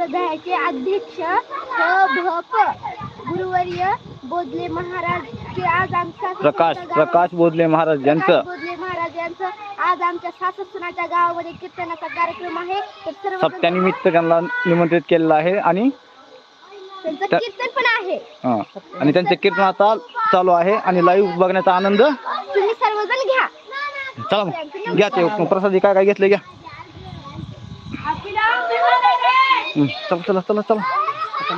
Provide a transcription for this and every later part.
सध्याचे अध्यक्ष भप. गुरुवर्य बोधले महाराज जे आज आमच्या प्रकाश प्रकाश बोधले महाराज यांचं. बोधले महाराज यांचं. आज आमच्या सासुसुनाच्या गावामध्ये कीर्तनाचा कार्यक्रम आहे. तर सर्व सप्त्यानिमित्त त्यांना निमंत्रित केलेलं आहे आणि त्यांचं त्या- कीर्तन पण आहे. हा. आणि त्यांचे कीर्तन आता चालू आहे आणि लाईव्ह बघण्याचा आनंद तुम्ही सर्वजण घ्या. चला मग. घ्या ते. प्रसादी काय काय घेतलं घ्या. चला चला चला चला.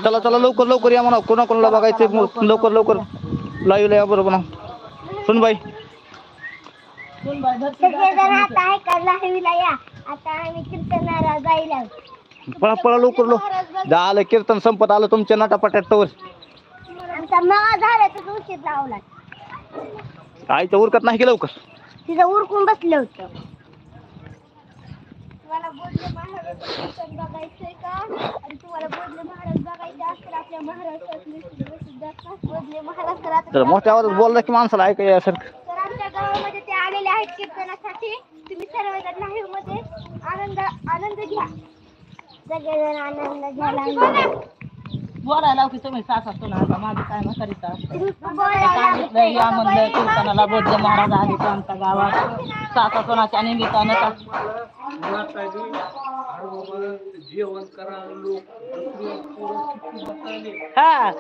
चला चला लवकर लवकर या म्हणा. कोणा कोणाला बघायचं मग. लवकर लवकर. लाईव्हला या बरोबर म्हणा सुन बाई. पळा पळा लवकर लो झालं कीर्तन संपत आलं तुमच्या नटापट्यात तवर. आईचं उरकत नाही की लवकर? तिथं उरकून बसलं होतं. तुम्हाला बोधले महाराजांचं बघायचंय का? आणि तुम्हाला बोधले महाराज बघायचे असतील आपल्या महाराष्ट्रातले बोधले महाराज तर आता तर मोठ्या आवाजात बोलला की माणसाला ऐका यासारखं तर आमच्या गावामध्ये ते आलेले आहेत कीर्तनासाठी. तुम्ही सर्वजण लाईव्हमध्ये. आनंद आनंद घ्या. सगळेजण आनंद घ्यायला बोलायला की तुम्ही सासा सुना माझं काय ना करीता तुम्ही बोलायला सांगितलं या म्हणलं कीर्तनाला. बोधले महाराज आले ते आमच्या गावात सासा सोनाच्या निमित्तानं का हा.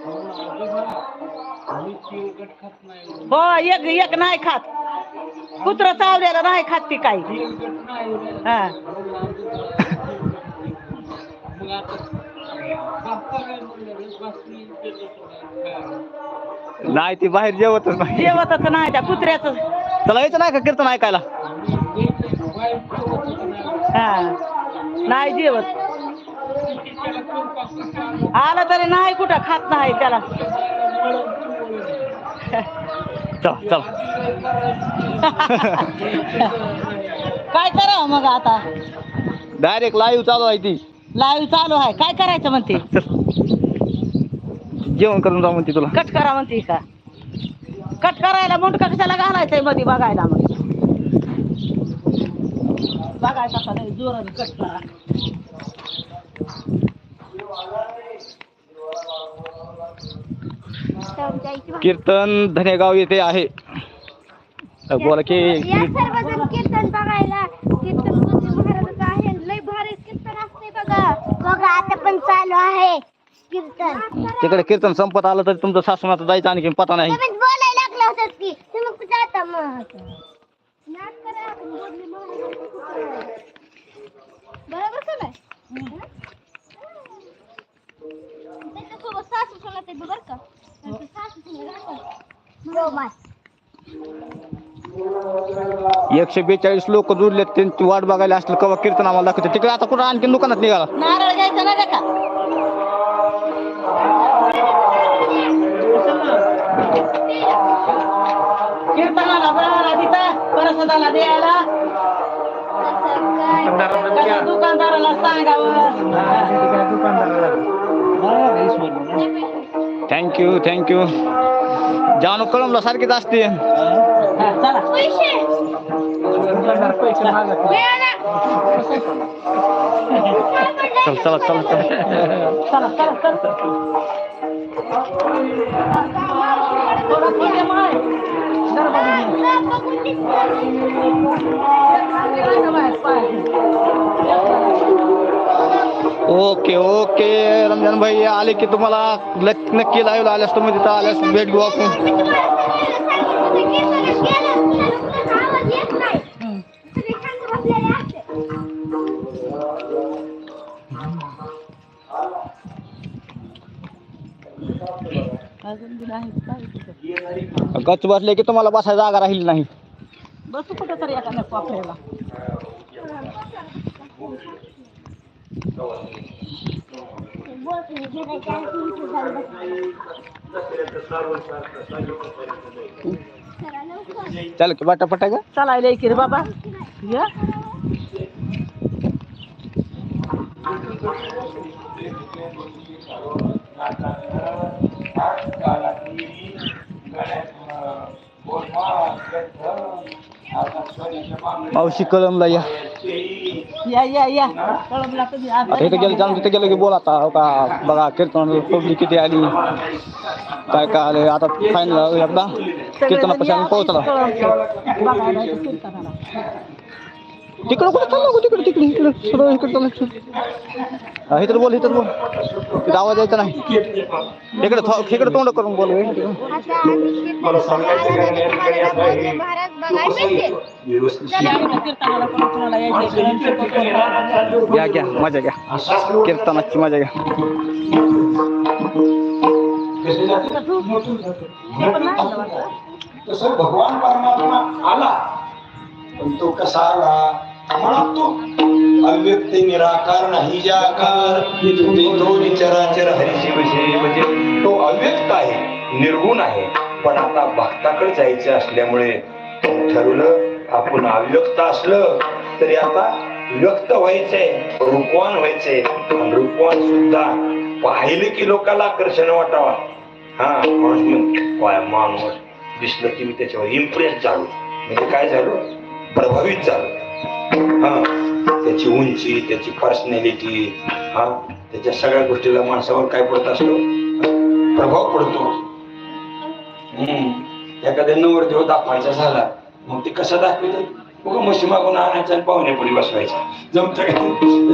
हो एक एक नाही खात. कुत्र चावलेलं नाही खात ती काही. हा. नाही ती बाहेर जेवतच नाही. जेवतच नाही त्या कुत्र्याचं. चला यायचं नाही का? कीर्तन ऐकायला. हा. नाही जेवत. आलं तरी नाही कुठं खात नाही त्याला. चला चला. काय करावं मग आता? डायरेक्ट लाईव्ह चालू आहे ती. लाईव्ह चालू आहे. काय करायचं म्हणते? चल. जेवण करून जाऊ म्हणते तुला. कट करा म्हणते का? कट करायला मुंडका कशाला घालायचंयमध्ये बघायला मग? नाही कट करा. कीर्तन धनेगाव येथे आहे. तर बोला की या सर्वजण कीर्तन बघायला. कीर्तन बोधले महाराजाचं आहे. लय भारी कीर्तन असते बघा. बघा आता पण चालू आहे कीर्तन. तिकडे कीर्तन संपत आलं तर तुमचं सासूनाचं जायचं आणखी पता नाही. तुम्हीच बोलायला लागला होतात की. तुम्ही कुठे आता मग? नाच करा. बरोबर का नाही? त्याच्यासोबत सासू सुना ते बरं का? त्यांची सासू सुना राहतात. एकशे बेचाळीस लोक जुडले त्यांची वाट बघायला असतील कवा कीर्तन आम्हाला दाखवते. तिकडे आता कुठं आणखी दुकानात निघाला? नारळ घ्यायचं ना का? कीर्तनाला तिथं. प्रसादाला द्यायला. कसं दुकानदाराला सांगावं थँक्यू थँक्यू जानू कळमला सारखीच असते हा, चला पैसे मिळाला. चल चला चला ओके ओके रमज़ान भाई आले की तुम्हाला लक- नक्की लाईव्ह आल्यास तुम्ही तिथं आल्यास भेट घेऊ आपण. गच बसले की तुम्हाला बसायला जागा राहील नाही. बसू कुठं तरी एखाद्या कोपऱ्याला. चल की बाटा पटा का चालायला की रे बाबा. या. मावशी कळमला या. या या या. कळमला तुम्ही आज आता इथे गेलं जाऊन तिथे गेलं की बोला आता हो का? बघा कीर्तन पब्लिक किती आली? काय काय आले? आता फायनल एकदा. कीर्तनापाशी आम्ही पोहोचला. तिकडं कुठं चाललो? तिकडे तिकडे इकडे सरळ इकडे चाललं हा इथं बोल इथं बोल. तिथं आवाज यायचा नाही. इकडे थो- इकडे तोंड करून बोल हे. घ्या घ्या मजा घ्या. कीर्तनाची मजा घ्या. हे भगवान परमात्मा आला पण तो कसा आला? म्हणत तो अव्यक्त निराकार नाही जाकार तो निचराचर म्हणजे तो अव्यक्त आहे निर्गुण आहे. पण आता भक्ताकडे जायचे असल्यामुळे ठरवलं आपण अव्यक्त असलं तरी आता व्यक्त व्हायचंय रूपवान व्हायचंय. रूपवान सुद्धा पाहिलं की लोकांना आकर्षण वाटावा. हा माणूस माणूस दिसलं की मी त्याच्यावर इम्प्रेस झालो. म्हणजे काय झालो? प्रभावित झालो. हा त्याची उंची त्याची पर्सनॅलिटी हा त्याच्या सगळ्या गोष्टीला माणसावर काय पडत असतो? प्रभाव पडतो. हम्म. एखाद्या नवर देव दाखवायचा झाला मग ते कसं दाखवतात मग मागून आणायचा आणि पाहुणे पुढे बसवायचा. जमतं का?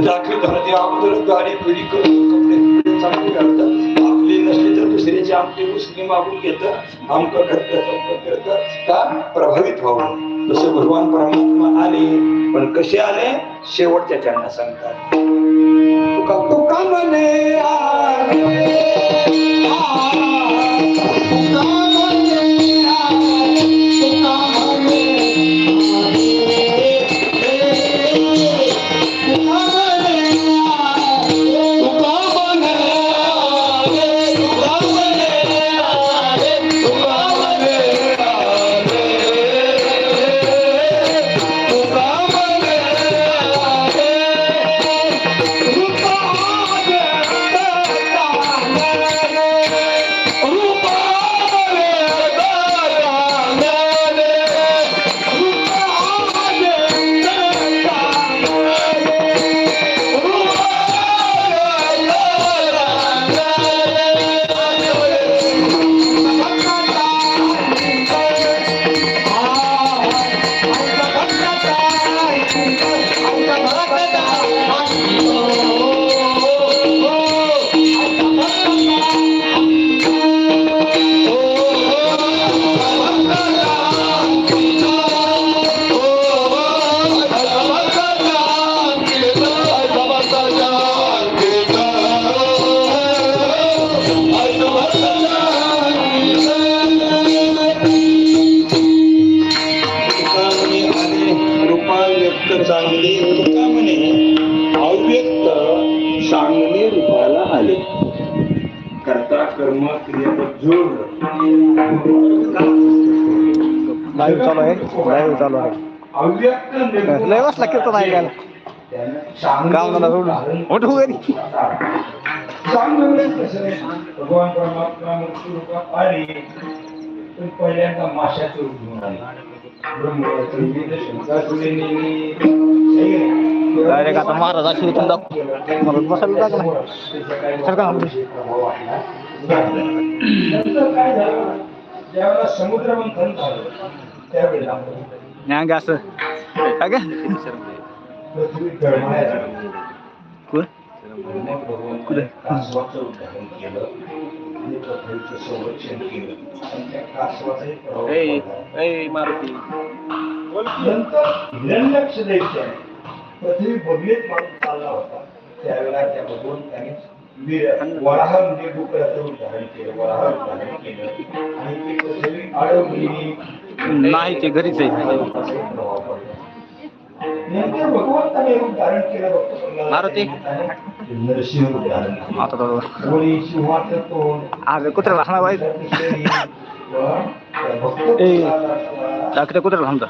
दाखवताना ते अगोदर गाडी पिढी करून कपडे घालतात आपली नसली तर दुसऱ्याची आमटी उसकी मागून घेतं. आमकं करत. का? प्रभावित व्हावं. तसं भगवान परमात्मा आले पण कसे आले? शेवटच्या त्यांना सांगतात. तुका तुका म्हणे कर्म क्रियापद जोड लाईव्ह चालू आहे. लाईव्ह चालू आहे. लय वाजला कीर्तन ऐकायला. गावनाला सोडून. उठू घरी भगवान परमात्मा मृत्यू रूपात आले तर पहिल्यांदा माशाचं रूप घेऊन आले डायरेक्ट आता महाराज अशी इथून मला बसायला लागला नंतर काय झालं ज्यावेळेला समुद्र मंथन झालं त्यावेळेला न्याग असं. काय पृथ्वी भगवंताने कासवाचं उदाहरण केलं. आणि पृथ्वीचं संरक्षण केलं. आणि त्या कासवाचाही प्रभाव पडला. नंतर हिरण्यक्ष दैत्य पृथ्वी माणूस चालला होता. त्यावेळेला त्या भगवंताने वराह म्हणजे डुकराचं उदाहरण केलं वराह उदाहरण केलं आणि ती पृथ्वी अडवली नाही ते घरीच आहे भगवंताने उदाहरण केलं मारुती. नरसिंह उदाहरण केलं. आता तर कोणी सिंहाचं तोंड अरे कुत्र्याला हाणा बाई ए. दाखवते कुत्र्याला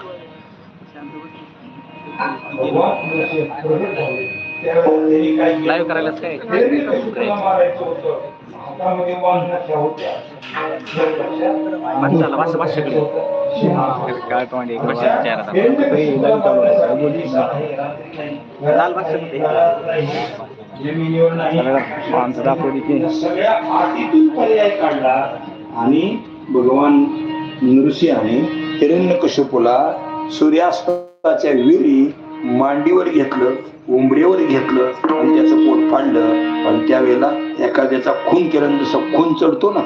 त्यावेळेला त्यांनी काय केलं? Live करायला काय? त्यांनी कसं तुला मारायचं होतं हातामध्ये बांधण्याच्या होत्या माणसाला भाषा-. काय एक लाल दाखवली की या सगळ्या आटीतून पर्याय काढला आणि भगवान नृसिंहाने हिरण्यकशिपूला सूर्यास्ताच्या विरी मांडीवर घेतलं उंबरेवर घेतलं आणि त्याचं पोट फाडलं. आणि त्यावेळेला एखाद्याचा खून केला जसं खून चढतो ना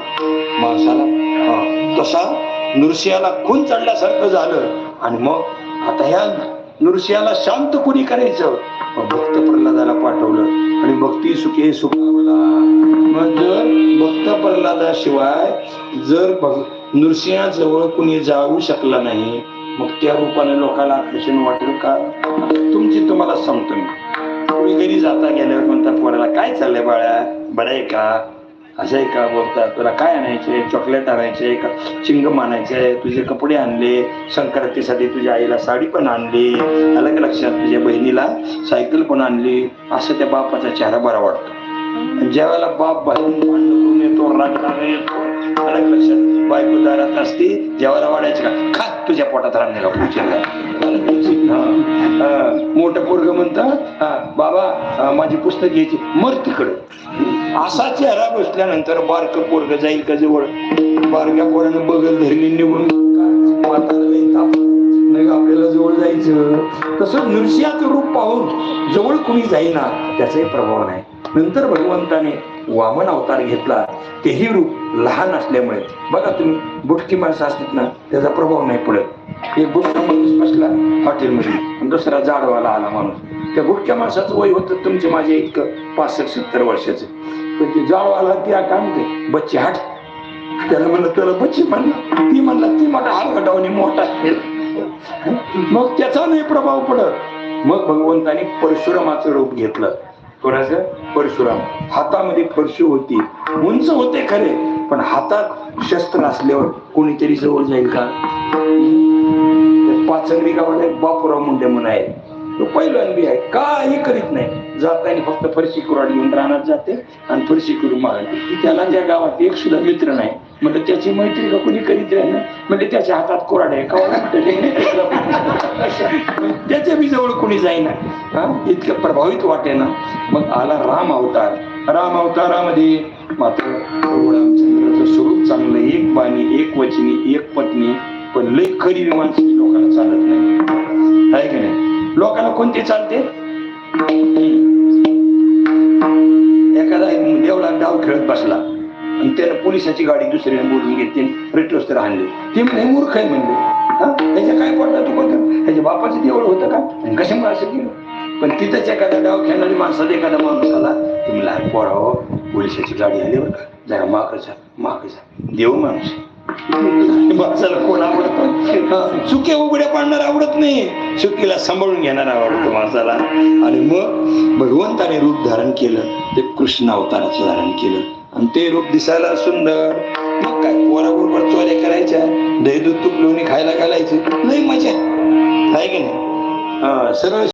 माणसाला हा, तसा नृसिंहाला खून चढल्यासारखं झालं. आणि मग आता ह्या नृसिंहाला शांत कुणी करायचं? भक्त प्रल्हादाला पाठवलं. आणि भक्ती सुखे सुखावला. मग जर भक्त प्रल्हादाशिवाय जर भग- नृसिंहाजवळ कुणी जाऊ शकला नाही मग त्या रूपाने लोकांना आकर्षण वाटेल का? तुमची तुम्हाला सांगतो मी. तुम्ही घरी जाता गेल्यावर म्हणता पोराला काय चाललंय बाळा? बरं आहे का? असं आहे का? बोलतात तुला काय आणायचे चॉकलेट आणायचे का? चिंगम आणायचे तुझे कपडे आणले? संक्रांतीसाठी तुझ्या आईला साडी पण आणली? अलग लक्षात तुझ्या बहिणीला सायकल पण आणली? असं त्या बापाचा चेहरा बरा वाटतो. ज्या वेळेला बाप बाहेरून भांडण येतो रागणारा येतो अलग लक्षात बायको दारात असते जेवायला वाढायचं का? खा! तुझ्या पोटात रांगेला पुढच्या मोठं पोरग म्हणत बाबा माझी पुस्तक घ्यायची. मर तिकडं. असा चेहरा बसल्यानंतर बारक पोरग जाईल का जवळ? बारक्या पोरानं बगल धरली निवडून आपल्याला जवळ जायचं? तसं नृसिंहाचं रूप पाहून जवळ कुणी जाईना त्याचाही प्रभाव नाही. नंतर भगवंताने वामन अवतार घेतला. तेही रूप लहान असल्यामुळे. बघा तुम्ही बुटकी माणसं असतात ना त्याचा प्रभाव नाही पडत. एक बुटका माणूस बसला हॉटेलमध्ये आणि दुसरा जाडवाला आला माणूस. त्या बुटक्या माणसाचं वय होतं तुमचे माझे एक पासष्ट सत्तर वर्षाचे. पण ते जाडवाला ती काय म्हणते बच्ची हाट. त्याला म्हणलं त्याला बच्ची म्हणलं. ती म्हणलं ती मला हात घटावणी मोठा मग त्याचा नाही प्रभाव पडत. मग भगवंताने परशुरामाचं रूप घेतलं. कोणाचं परशुराम. हातामध्ये परशु होती. उंच होते खरे पण हातात शस्त्र असल्यावर कोणीतरी जवळ जाईल का? पाचंगडी गावाला एक बापूराव मुंडे म्हणून आहे तो पहिलं बी आहे. काही करीत नाही. जाताना फक्त फरशी कुराड घेऊन रानात जाते आणि फरशी करून मागते त्याला त्या गावात एक सुद्धा मित्र नाही. म्हणजे त्याची मैत्री का कोणी करीत राहील म्हणजे त्याच्या हातात कोराड आहे. का त्याच्या बी जवळ कोणी जाईना. हा? इतकं प्रभावित वाटे ना. मग आला राम अवतार. राम अवतारामध्ये मात्र रामचंद्राचं स्वरूप चांगलं एक बाणी एक वचनी एक पत्नी. पण लय खरी माणसं लोकांना चालत नाही. आहे की नाही? लोकांना कोणते चालते? एखादा देवळा डाव खेळत बसला आणि त्यानं पोलिसाची गाडी दुसऱ्याने बोलून घेतली रिटोस तर आणले. ते म्हणे मूर्ख आहे म्हणले. हा? त्याच्या काय पडलं तू कोणतं? त्याच्या बापाचं देवळ होतं का? कसे कशामुळे असं केलं पण तिथंच एखादा डाव खेळणारी माणसात एखादा माणूस आला तुम्ही लहान पोराव पोलिसाची गाडी आली बरं का? जरा मागचा मागचा देव माणूस कोण आवडतं चुके उघड्या पाडणार आवडत नाही. चुकीला सांभाळून घेणार आवडतो माणसाला. आणि मग भगवंताने रूप धारण केलं. ते कृष्ण अवताराचं धारण केलं. आणि ते रूप दिसायला सुंदर. मग काय पोराबरोबर चोऱ्या करायच्या? दही दूध तूप लोणी खायला घालायचं? नाही मजा आहे. की नाही? सरळ